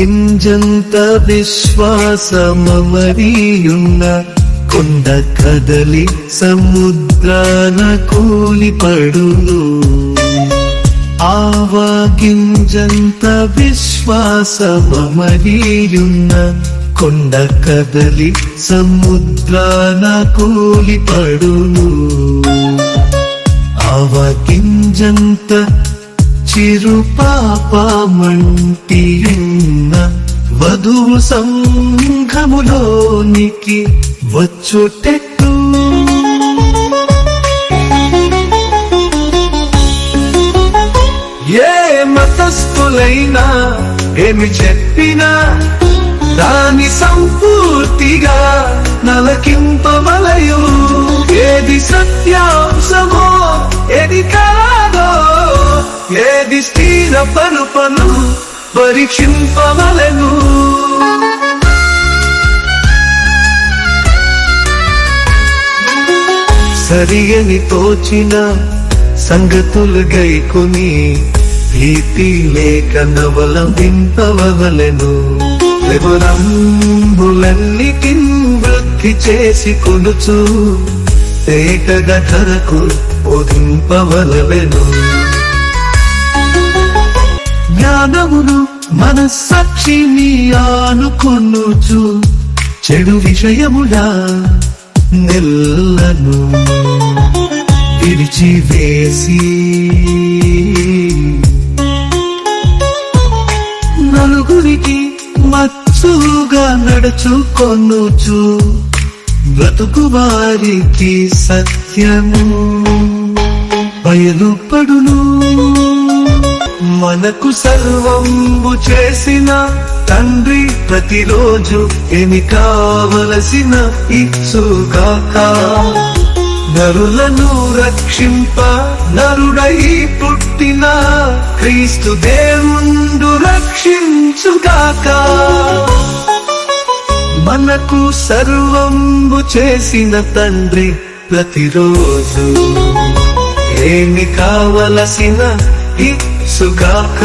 కింజంత విశ్వాసమరియున్న కొండ కదలి సముద్రాన కూలిపడును. ఆవాగింజంత విశ్వాసమరియున్న కొండ కదలి సముద్రాన కూలిపడును. అవగింజంత చిరు పాపమంటియున్న వధువు సంఘములోనికి వచ్చుటెట్టు? ఏ మతస్థులైనా ఏమి చెప్పినా దాని సంపూర్తిగా నలకింపవలయు. ఏది సత్యాంశ పను పను పరీక్షింపవలను సరియని తోచిన సంగతులు గైకుని భీతి లేక నవలంబింపవలెను వివరంబులన్నిటి వృద్ధి చేసి కొనుచు ఏకగ ధరకు బోధింపవలెను. జ్ఞానమును మనస్సాక్షిని ఆనుకొనుచు. చెడు విషయముడా నెల్లను విడిచివేసి. నలుగురికి మచ్చుగా నడుచుకొనుచు. బ్రతుకు వారికి సత్యము. బయలుపడును. మనకు సర్వంబు చేసిన తండ్రి ప్రతిరోజు ఎని కావలసిన ఇచ్చుగాక నరులను రక్షింప నరుడై పుట్టిన క్రీస్తు దేవుండు రక్షించుగాక మనకు సర్వంబు చేసిన తండ్రి ప్రతిరోజు ఏమి కావలసిన ఇచ్చుగాక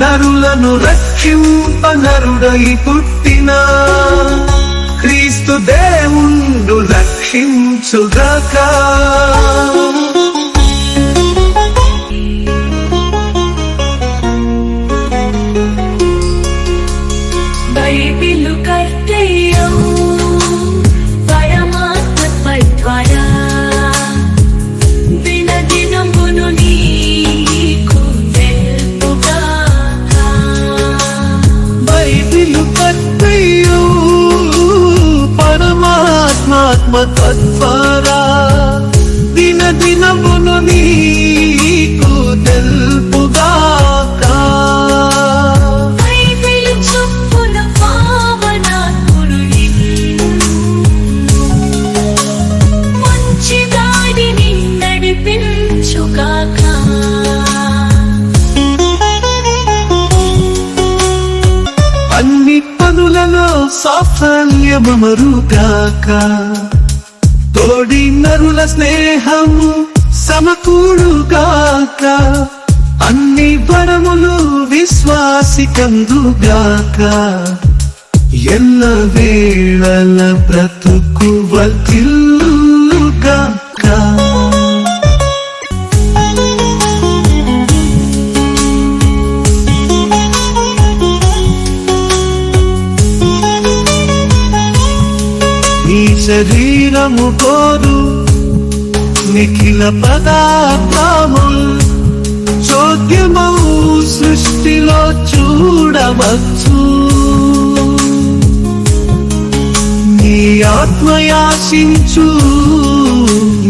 నరులను రక్షింపనరుడై పుట్టిన. క్రీస్తు దేవుండు రక్షించుగాక. తత్వరా దిన దినమును నీకు తెలుపుగాక నడిపించుగాక అన్ని పనులలో సాఫల్యమరుగాక తోడి నరుల స్నేహము సమకూడుగాక అన్ని వరములు విశ్వాసికందుగాక. ఎల్ల వేళల బ్రతుకు వర్తిల్లుగాక. శరీరము కోరు. నిఖిల పదార్థముల్ చోద్యమౌ సృష్టిలో చూడవచ్చు నీ ఆత్మయాశించు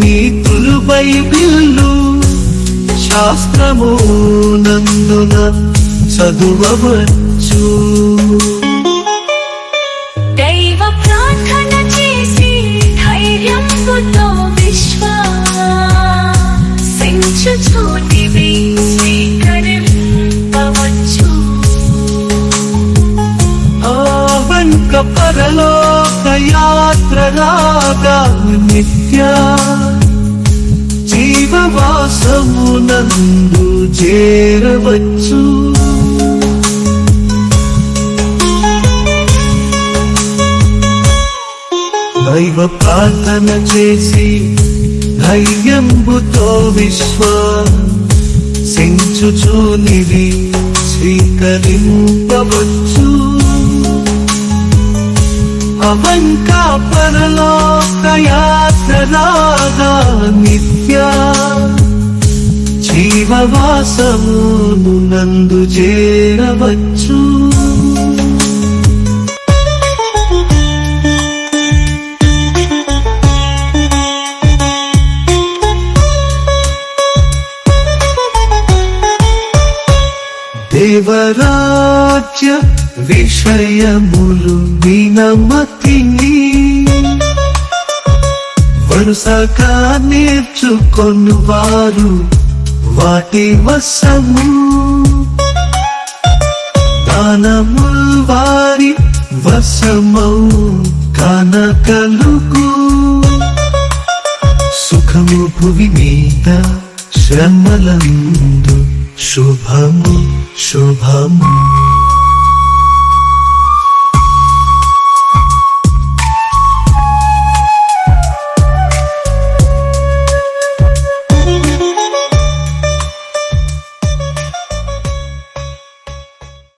నీ తులుపై బైబిల్లు శాస్త్రము నందున చదువవచ్చు. గణాగా నిత్య జీవవాసమునందు చేరవచ్చు. దైవ ప్రార్థన చేసి ధైర్యంబుతో విశ్వ సించుచు నిధి స్వీకరింపవచ్చు. అవంకా పరలోక యాత్రలాగా నిత్య జీవవాసమును నందు చేరవచ్చు. దేవరాజ్య విషయములు వినమతిని వరుసగా నేర్చుకొనువారు వాటి వశము. దానముల్ వారి వశమౌ కనకలుగు. సుఖము భువి మీద శ్రమలందు శుభము శుభము.